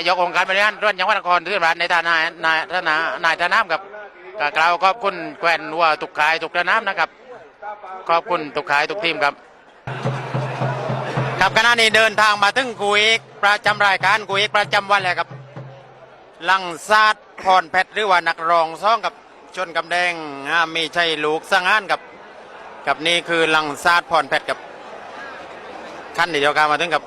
ายกองค์การบริหารส่วนจังหวัดนครศรีธรรมราชในฐานะนายฐานะนายฐานะกับกล่าวขอบคุณแควนวัวตุกขายตุกระน้ำนะครับขอบคุณตุกขายทุกทีมครับครับขณะนี้เดินทางมาถึงกูเอกประจำรายการกูเอกประจำวันแล้วครับลังซาดพรเพชรหรือว่านักรองซ้องกับชนกำแดงอ่ามีชัยลูกสร้างงานกับกับนี่คือลังซาดพรเพชรกับขั้นเดียวกันมาถึงกับ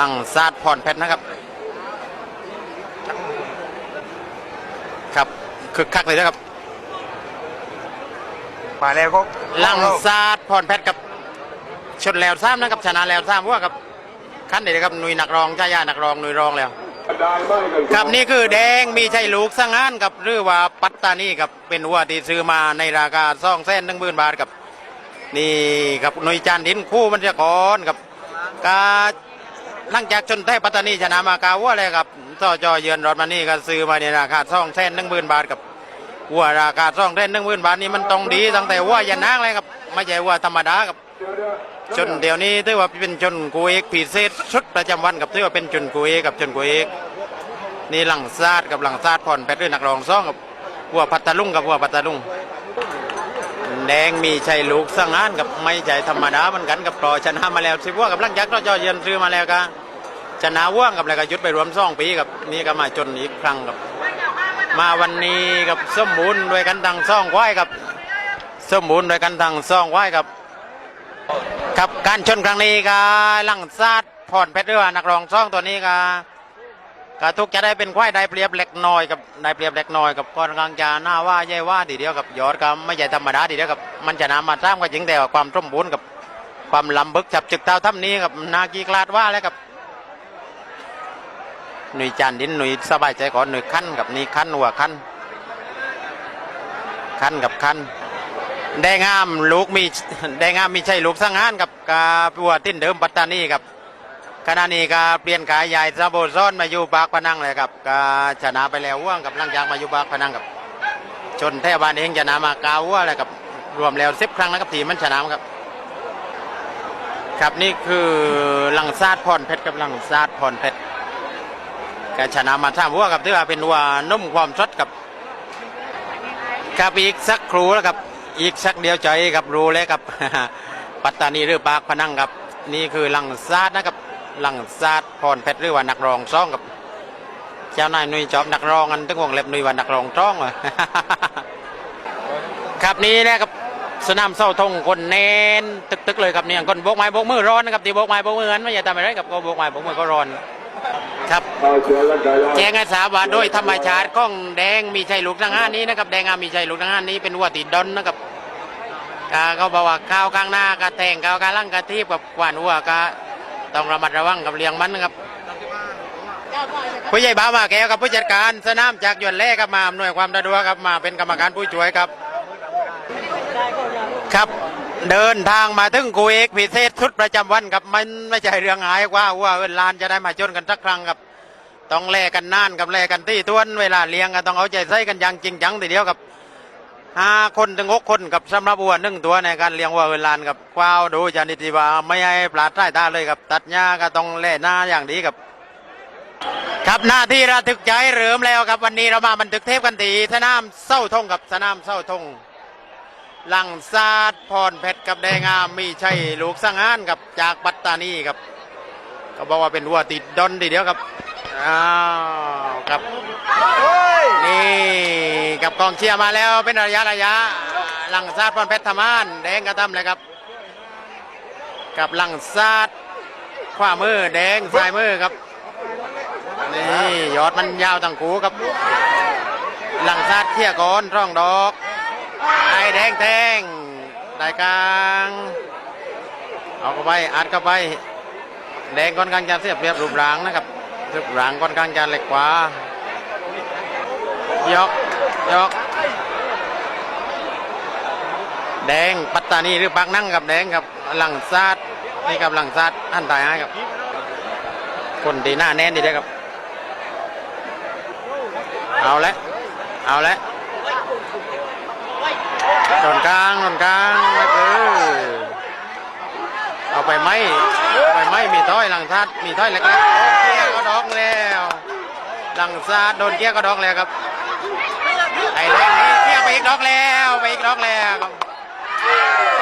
ลังซาดพรเพชรนะครับ ครับคึกคักเลยนะครับมาแล้วก็ลังซาดพรเพชรกับชนแล้วซ้ำนะครับชนะแล้วซ้ำว่ากับขั้นเดียวกับหนุยนักร้องชายานักร้องหนุยร้องแล้วครับนี่คือแดงมีชัยลูกสร้างงานกับหรือว่าปัตตานีกับเป็นวัวที่ซื้อมาในราคาสองแสนหนึ่งหมื่นบาทกับนี่กับหน่วยจานดินคู่มันจะก่อนกับกา หลังจากชนแท้ปัตตานีชนะมากาวัวเลยครับต่อจอเยือนรถมานี่ก็ซื้อมาในราคาสองแสนหนึ่งหมื่นบาทกับวัวราคาสองแสนหนึ่งหมื่นบาทนี่มันต้องดีตั้งแต่วัวยันนางเลยครับไม่ใช่วัวธรรมดาครับชนเดี๋ยวนี้ถือว่าเป็นชนกูเอกพิเศษชุดประจำวันกับถือว่าเป็นชนกูเอกกับชนกูเอกนี่หลังซาดกับหลังซาดผ่อนแพทด้วยนักรองซ่องกับวัวพัทลุงกับวัวพัทลุง แดงมีชัยลูกสร้างงานกับไม่ใช่ธรรมดาเหมือนกันกับปลอชนะมาแล้วสิบวัวกับลังจากเราจอเยือนซื้อมาแล้วก็ชนะว่วงกับอะไรก็ยุดไปรวมซ่องปีกับนี่ก็มาจนอีกครั้งกับ มาวันนี้กับสมบูรณ์ด้วยกันทางซ่องไว้กับสมบูรณ์ด้วยกันทางซ่องไว้กับครับการชนครั้งนี้ก็ลังซาดผ่อนเพชรด้วยว่านักร้องซ่องตัวนี้ก็ ก็ทุกจะได้เป็นควายได้เปรียบเล็กน้อยกับได้เปรียบเล็กน้อยกับก่อนกลางจะหน้าว่าใหญ่ว่าทีเดียวกับยอดก็ไม่ใช่ธรรมดาทีเดียวกับมันจะนำมาสร้างก็จริงแต่ว่าความสมบูรณ์กับความลำบึกจับจึกเท้าถ้ำนี้กับนากีกลาดว่าแล้วกับหนุ่ยจานดินหนุ่ยสบายใจก่อนหนุ่ยขั้นกับนี่ขั้นหัวขั้นขั้นกับขั้นได้งามลูกมีได้งามมีใช่ลูกสังหารกับกาปัวติ้นเดิมปัตตานีกับ ขณะนี้ก็เปลี่ยนขายใหญ่ซาโบซ้อนมาอยู่ปากพนังเลยครับก็ชนะไปแล้วว่างกับลังจากมาอยู่ปากพนังกับ ชนแทบานเองชนะมากาวัวเลยกับรวมแล้วสิบครั้งนะครับทีมันชนะครับ ครับนี่คือลังซาดพรเพชรกับลังซาดพรเพชรก็ชนะมาท่าวัวกับที่ว่าเป็นวัวนุ่มความสดกับครับอีกสักครู่แล้วครับอีกสักเดียวใจครับรู้เลยครับ ปัตตานีหรือปากพนังครับ นี่คือลังซาดนะครับ ลังซาดพรเพชรหรือว่านักรองซ่องครับ เจ้านายนุยจอบนักรองอันตึงวงเล็บนุยว่านักรองจ้องอครับนี่นะครับสนามเศร้าทงคนเน้นตึกๆเลยครับเนี่ยคนโบกไม้โบกมือร้อนนะครับตีโบกไม้โบกมือนั้นไม่ใช่ทำอะไรกับก็โบกไม้โบกมือก็ร้อน ครับแจ้งให้ทราบว่าโดยธรรมชาติของแดงมีชัยลูกทั้งห้านี้นะครับแดงงามมีชัยลูกทั้งห้านี้เป็นวัวติดดอนนะครับเขาบอกว่าข้าวข้างหน้ากระแทงข้าวข้างล่างกระทีบกับกวานวัวก็ ต้องระมัดระวังกับเลี้ยงมันนะครับผู้ใหญ่บ้ามาแก้วกับผู้จัดการสนามจากยวนแรกครับมาอำนวยความสะดวกครับมาเป็นกรรมการผู้ช่วยครับ ครับเดินทางมาถึงกูเอกพิเศษชุดประจำวันครับมันไม่ใช่เรื่องหายกว่าว่าเอินลานจะได้มาชนกันสักครั้งครับต้องแลกกันนานกับแลกกันที่ทวนเวลาเลี้ยงก็ต้องเอาใจใส่กันอย่างจริงจังทีเดียวกับ ห้าคนถึงหกคนกับสำหรับวัวหนึ่งตัวในการเลี้ยงวัวเวลานกับกวาวดูจานิติว่าไม่ให้ปลาดใต้ตาเลยครับตัดหญ้าก็ต้องแล่หน้าอย่างดีครับ ครับหน้าที่ระทึกใจเริ่มแล้วครับวันนี้เรามาบันทึกเทปกันตีสนามเศร้าทงกับสนามเศร้าทงหลังซาดพรเพชรกับแดงงามมีชัยลูกสังหารกับจากปัตตานีครับก็บอกว่าเป็นวัวติดดอนทีเดียวครับ อ้าวครับนี่กับกองเชียร์มาแล้วเป็นระยะระยะหลังซาดพรเพชรธรรมานแดงกระทำเลยครับ กับหลังซาดขวามือแดงซ้ายมือครับนี่ยอดมันยาวตั้งคูครับ หลังซาดเที่ยก่อนร่องดอกไอ้แดงแทงได้กลางเอาเข้าไปอัดเข้าไปแดงค่อนข้างจะเสียเปรียบรูปร่างนะครับ รูปร่างค่อนข้างจะเล็กกว่ายกยกแดงปัตตานีหรือปากนั่งกับแดงกับหลังซาดนี่กับหลังซาดอันตายให้ครับ คนดีหน้าแน่นดีเลยครับ เอาละเอาละโดนกลางโดนกลางเออเอาไปไหมไปไหมมีต้อยหลังซาดมีต้อยเล็กๆโอ้เกี้ยก็ดอกแล้วห ลังซาโดนเกี้ยก็ดอกแล้วครับไอ้แดงนี่เกี้ยไปอีกดอกแล้วไปอีกดอกแล้วครับ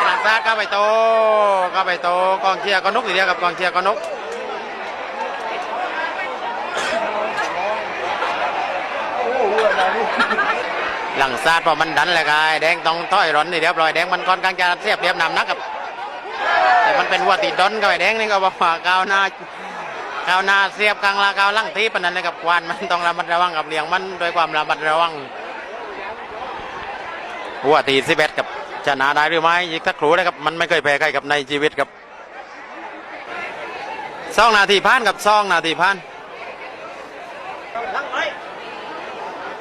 หลังซาก็ไปโตก็ไปโตกองเชียร์ก็นกทีเดียวกับกองเชียร์ก็นกหลังซาดพอมันดันเลยกายแดงต้องต้อยร้อนนี่เรียบร้อยแดงมันค่อนข้างจะเสียบเรียบนำนักกับแต่มันเป็นวัวติดดอนกับไอ้แดงนี่ก็บอกว่าก้าวหน้า ก้าวหน้าเสียบกลางลาก้าวหลังทีปนั้นเลยกับควานมันต้องระมัดระวังกับเลี้ยงมันโดวยความระมัดระวังวัวตีสิบเอ็ดกับชนะได้หรือไม่อีกสักครูนะครับมันไม่เคยแพ้ใครกับในชีวิตครับสองนาทีพันกับสองนาทีพัน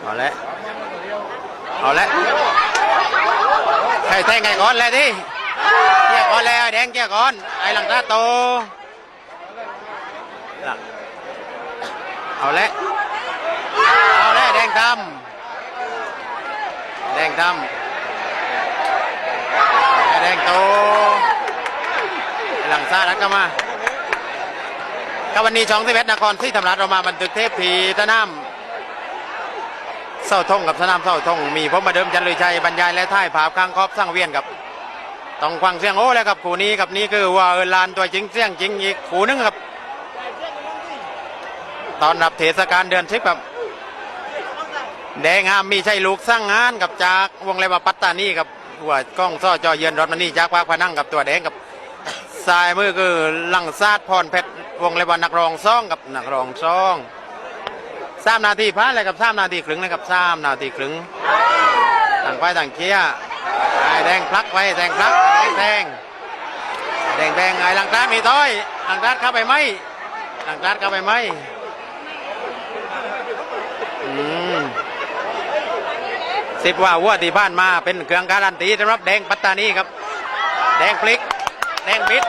เอาละเอาละใครแทงไงก่อนเลยดิเกี่ยก่อนแล้วแดงเกี่ยก่อนไอ้หลังตาโต หลังเอาละ เอาละแดงดำแดงดำแดงโตหลังซาดักก็มาก็วันนี้ช่องที่เพชรนครที่ทำรัฐเรามาบันทึกเทปทีตะน้ำเศร้าทงกับสนามเศร้าทงมีผมมาเดิมจันเลยชัยบรรยายและท่ายภาข้างครอบสร้างเวียนกับต้องฟังเสียงโอ้แล้วครับคู่นี้กับนี่คือว่าเออลานตัวจริงเสียงจริงอีกคู่นึงครับ ตอนรับเทศกาลเดือนสิบครับแดงห้ามมีใช่ลูกสร้างงานกับจากวงเล็บว่าปัตตานีกับหัวกล้องซ่อจอเยือนรถมันนี่จากภาคพนังกับตัวแดงกับสายมือคือลังซาดพรเพชรวงเล็บว่านักรองซ่องกับนักรองซ่องสามนาทีพันเลยกับสามนาทีครึ่งนะครับสามนาทีครึ่งต่างไปต่างเชียร์ไอ้แดงพลักไว้แดงพลักแดงแดงแดงแดงไอ้หลังตาดมีต้อยหลังตาดเข้าไปไหมหลังตาดเข้าไปไหม สิบว่าวัวที่บ้านมาเป็นเครื่องการันตีสำหรับแดงปัตตานีครับ แดงพลิก แดงบิด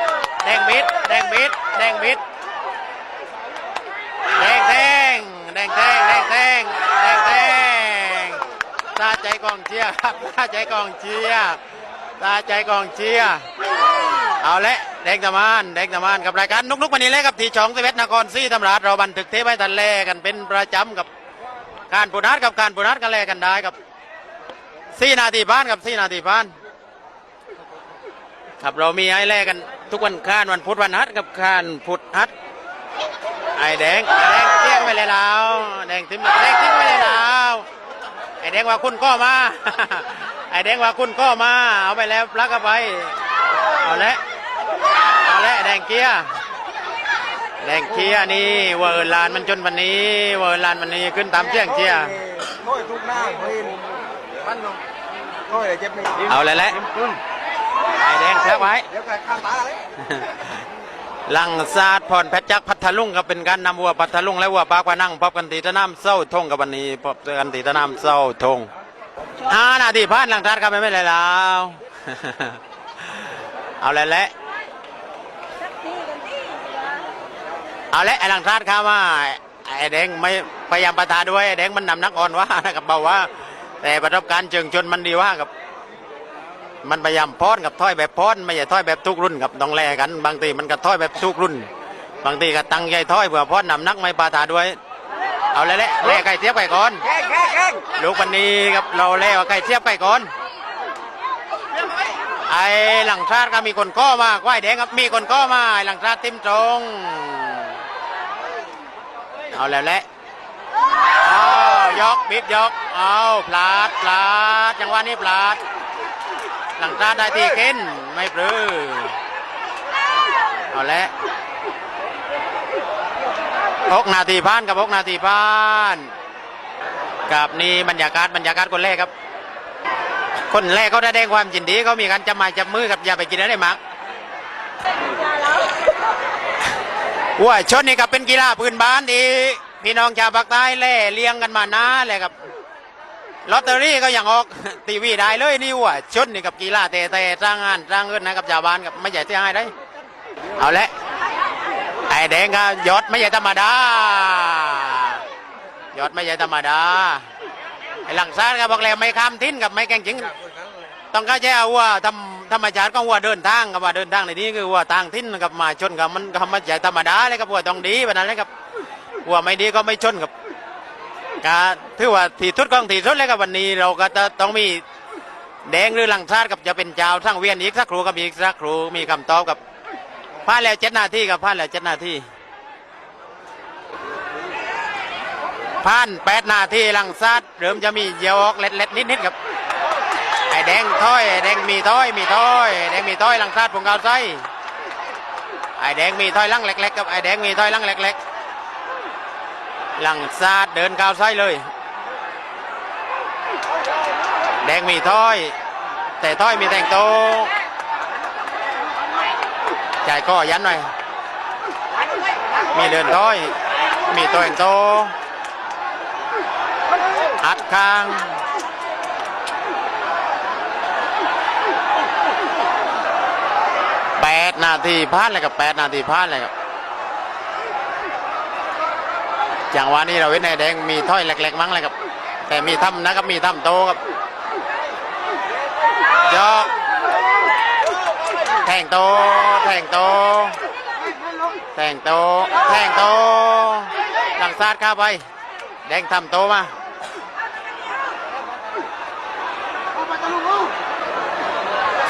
แดงบิด แดงบิด แดงบิด แดงแทงแดงแทงแดงแทงแดงแทงตาใจกองเชียร์ครับตาใจกองเชียร์ตาใจกองเชียร์เอาละแดงตะมานแดงตะมานกับรายการนุกนุกวันนี้เลยครับที่ช่องสเวตนครซีธรรมราชเราบันทึกเทปไว้ทันแลกันเป็นประจำกับการปูนัดกับการปูนัดกันแลกันได้กับ สี่นาทีบ้านกับสี่นาทีบ้านครับเรามีไอ้แลกันทุกวันค้านวันพุธวันฮัดกับค้านพุธฮัดไอ้แดงไอ้แดงเตี้ยงไปเลยแล้วแดงทิ้มแดงทิ้งไปเลยแล้วไอ้แดงว่าคุณก็มาไอ้แดงว่าคุณก็มา เอาไปแล้วปลักเข้าไปเอาละเอาละแดงเกียร์แดงเกียร์นี่เวอร์ลานมันจนวันนี้ เวอร์ลานวันนี้ขึ้นตามเชียงเชียร์โอ้ยทุกหน้าเพ ลินมันโอ้ยเจ็บไม่เอาเลยแหละไอ้แดงแท้ไว้ เดี๋ยวข้างตาเลยลังซาดพรเพชรจักรพัทลุงก็เป็นการนำวัวพัทลุงและวัวปากพนังพบกันตีตะน้ำเศร้าทงกับวันนี้พบกันตีตะน้ำเศร้าทงห้านาทีผ่านหลังทัดกันไปไม่เลยแล้วเอาแล้วแหละเอาละไอ้หลังทัดเข้ามาไอ้แดงไม่พยายามประทาด้วยไอ้แดงมันนำนักอ่อนว่านะครับเบาว่า แต่ประสบการณ์เชิงชนมันดีว่ากับ มันพยายามพ้อนกับถ้อยแบบพ้อนไม่ใช่ถ้อยแบบทุกรุ่นกับต้องแลกัน บางทีมันก็ถ้อยแบบทุกรุ่น บางทีก็ตั้งใจถ้อยเผื่อพ้อนนำนักไม่ปาถาด้วย เอาเลยแหละแล่ไก่เทียบไก่ก่อนแข้งแข้งแข้งลูกวันนี้ครับเราเล่ว่าไก่เทียบไก่ก่อนไอ้หลังชาติก็มีคนก้อมาควายแดงครับมีคนก้อมาไอ้หลังชาติติมตรง เอาแล้วแหละ เอายกบิดยก เอาพลาดพลาดจังหวะนี้พลาด หลังตาได้ที่กินไม่ปลื้อเอาละหกนาทีผ่านกับหกนาทีผ่านกับนี่บรรยากาศบรรยากาศคนแรกครับ คนแรกเขาได้แสดงความยินดีเขามีการจับไม้จับมือกับอย่าไปกินอะไรมากว่าชนนี่กับเป็นกีฬาพื้นบ้านดี พี่น้องชาวภาคใต้แล่เลี้ยงกันมานานเลยครับลอตเตอรี่ก็ยังออกทีวีได้เลยนี่ว่าชนนี่กับกีฬาเตะเตะร้างงานร้างเงินนะกับชาวบ้านกับไม่ใหญ่เสียหายได้ เอาละไอ้แดงก็ยอดไม่ใช่ธรรมดายอดไม่ใช่ธรรมดาไอ้หลังซานก็บอกแล้วไม่ข้ามทิ้นกับไม่แกงจริงต้องเข้าใจเอาว่าทำธรรมชาติก็วัวเดินทางกับว่าเดินทางในนี้คือวัวต่างทิ้นกับมาชนกับมันก็มันใหญ่ธรรมดาเลยครับวัวต้องดีแบบนั้นเลยครับ วัวไม่ดีก็ไม่ชนครับก็ถือว่าทีทุดของที่สุดเลยครับวันนี้เราก็จะต้องมีแดงหรือลังซาดกับจะเป็นเจ้าทั้งเวียนอีกสักครูกับอีกสักครูมีคำตอบกับผ่านแล้วเจ็ดนาทีกับผ่านแล้วเจ็ดนาทีผ่านแปดนาทีลังซาดเริ่มจะมีเยอกเล็ดๆนิดๆครับไอ้แดงถ้อยไอ้แดงมีถ้อยมีถ้อยแดงมีถ้อยลังซาดผงกาวไส้ไอ้แดงมีถ้อยลังเล็กๆกับไอ้แดงมีถ้อยลังเล็กๆ หลังซาดเดินก้าวไส้เลย แดงมีถ้อย แต่ถ้อยมีแต่งโตจ่ายก็ยันหน่อย มีเดินถ้อย มีตัวแต่งโตอัดค้างแปดนาทีพลาดเลยกับแปดนาทีพลาดเลยค รับจังหวะนี้เราเห็นในแดงมีถ้อยเล็กๆมั้งเลยครับ แต่มีถ้ำนะครับมีถ้ำโตครับยกแทงโต แทงโต แทงโต แทงโตหลังซาดเข้าไป แดงทำโตมา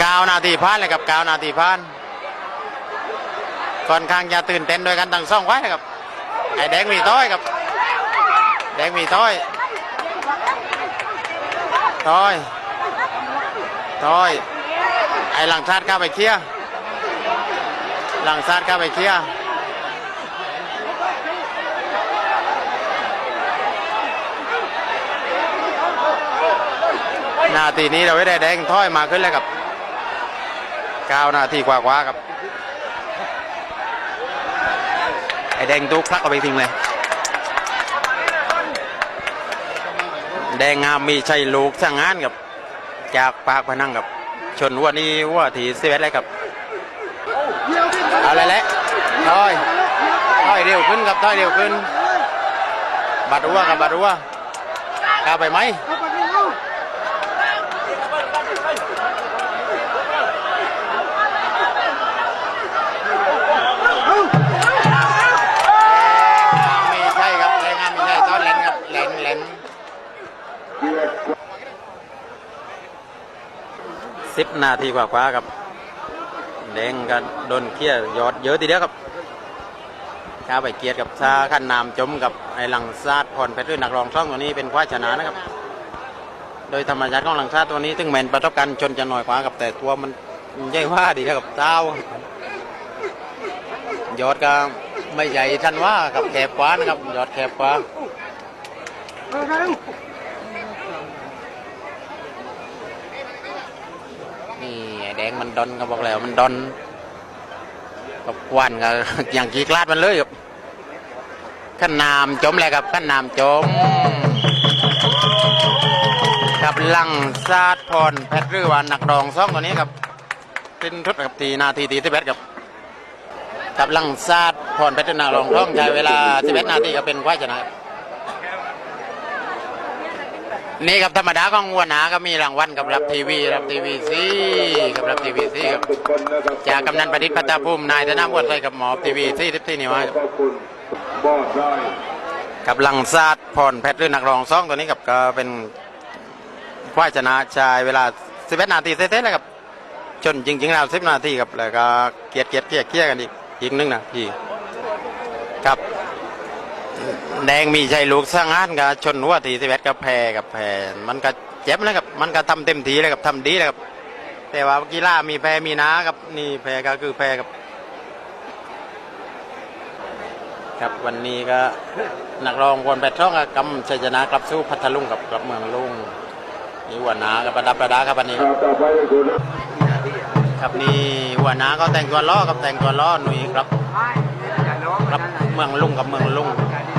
ก้านาทีพาดเลยกับก้านาทีพาดค่อนข้างจะตื่นเต้นโดวยกันทั้งสองไว้ครับไอ้แดงมีต้อยครับ แดงมีต้อยต้อยต้อย ไอ้หลังซาดเข้าไปเคลียหลังซาดเข้าไปเคลียนาทีนี้เราไม่ได้แดงถ้อยมาขึ้นแล้วครับเก้านาทีกว่าๆครับ ไอ้แดงตู้พลักเอาไปทิ้งเลย แดงงามมีชัยลูกสร้างงานกับ จากปากพนังกับ ชนวัวนี้วัวทีเซเว่นเลยครับเอาเลยแหละถอยถอยเร็วขึ้นกับถอยเร็วขึ้น บัดวัวกับบัดวัวกล้าไปไหม สิบนาทีกว่าๆครับแดงกันโดนเคี่ยยอดเยอะทีเดียวครับข้าไปเกียรติกับซาขั้นนามจมกับไอ้หลังซาดพรเพชรด้วยนักรองช่องตัวนี้เป็นคว้าชนะนะครับ โดยธรรมชาติของหลังซาดตัวนี้ถึงแมนประสบการณ์ชนจะหน่อยกว่ากับแต่ตัวมันใหญ่ว่าดีครับเจ้ายอดก็ไม่ใหญ่ทันว่ากับแคบกว่านะครับยอดแคบกว่า นี่ไอ้แด งมันดอนก็บอกแล้วมันดอนกับควันก็อย่างกีกลาดมันเลยครับขั้นนามจมเลยครับขั้นนามจมกับลังซาดพรแพทย์รือวานนักรองซ่องตัวนี้ครับเป็นทุดกับตีนาทีตีที่แปดครับกับลังซาดพรแพทย์นักรองซ่องใช้เวลา11นาทีก็เป็นควายชนะครับ นี่ครับธรรมดาของวัวหนาก็มีรางวัลกับรับทีวีรับทีวีซีกับรับทีวีซีครับจากกำนันประดิษฐ์พัฒภูมินายธนามวดใส่กับหมอทีวีซีทิพที่นี่มาครับขอบคุณบอดด้กับลังซาดพรแพทย์หรือนักรองซ่องตัวนี้กับก็เป็นควายชนะชายเวลา11นาทีเซ็ตๆเลยครับจนจริงๆแล้ว10นาทีครับแล้วก็เกียดเกียดเกียดเกียดกันอีกอีกนึงนะพี่ครับ แดงมีใจลูกสร้างงานกับชนหัวทีสิเวกับแพรกับแพรมันก็เจ็บนะครับ มันก็ทำเต็มทีเลยครับทำดีเลยครับ แต่ว่ากีฬามีแพรมีนาครับนี่แพรก็คือแพรครับ ครับวันนี้ก็นักร้องคนแปดช่องก็กำชัยชนะกลับสู้พัทลุงกับกลับเมืองลุงนี่หัวหนากับประดับประดาครับวันนี้ข่าวต่อไปก็คือครับนี่หัวหนาก็แต่งตัวล้อกับแต่งตัวล้อหนุ่ยครับครับเมืองลุงกับเมืองลุงการดี